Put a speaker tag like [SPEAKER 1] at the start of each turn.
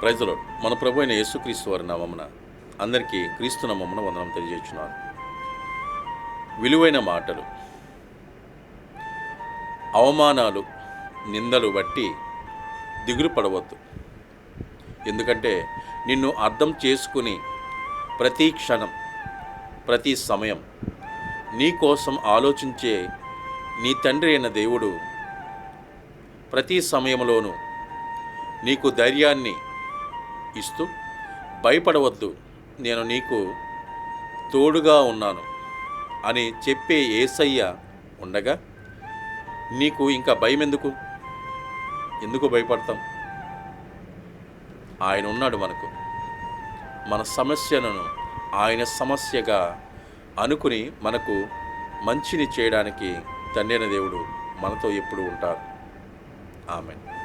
[SPEAKER 1] ప్రైజ్లో మన ప్రభు అయిన యేసుక్రీస్తు వారి నామమున అందరికీ క్రీస్తు నామమున వందనం తెలియజేస్తున్నాను విలువైన మాటలు అవమానాలు నిందలు బట్టి దిగులు పడవద్దు. ఎందుకంటే నిన్ను అర్థం చేసుకుని ప్రతి క్షణం ప్రతి సమయం నీ కోసం ఆలోచించే నీ తండ్రి అయిన దేవుడు ప్రతి సమయంలోనూ నీకు ధైర్యాన్ని ఇస్తూ భయపడవద్దు నేను నీకు తోడుగా ఉన్నాను అని చెప్పే ఏసయ్య ఉండగా నీకు ఇంకా భయం ఎందుకు ఎందుకు భయపడతాం? ఆయన ఉన్నాడు మనకు. మన సమస్యలను ఆయన సమస్యగా అనుకుని మనకు మంచిని చేయడానికి తండ్రిన దేవుడు మనతో ఎప్పుడు ఉంటారు. ఆమె